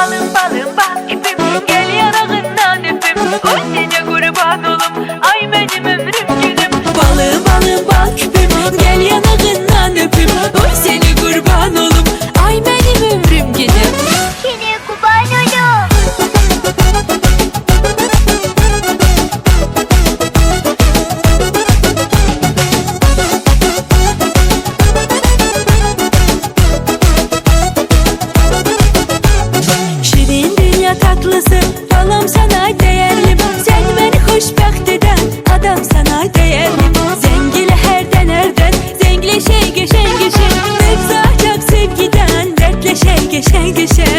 balım bal ipim Gel yanağından öpüm Oy seni kurban olum Ay benim ömrüm günüm Balım balım bal küpüm Gel yanağından Balam sana değerlim Sen beni hoşbəxt eden Adam sana değerlim Zengili herden herden Zengleşey geçen geçen Mevzu ahlak sevgiden Dertleşey geçen geçen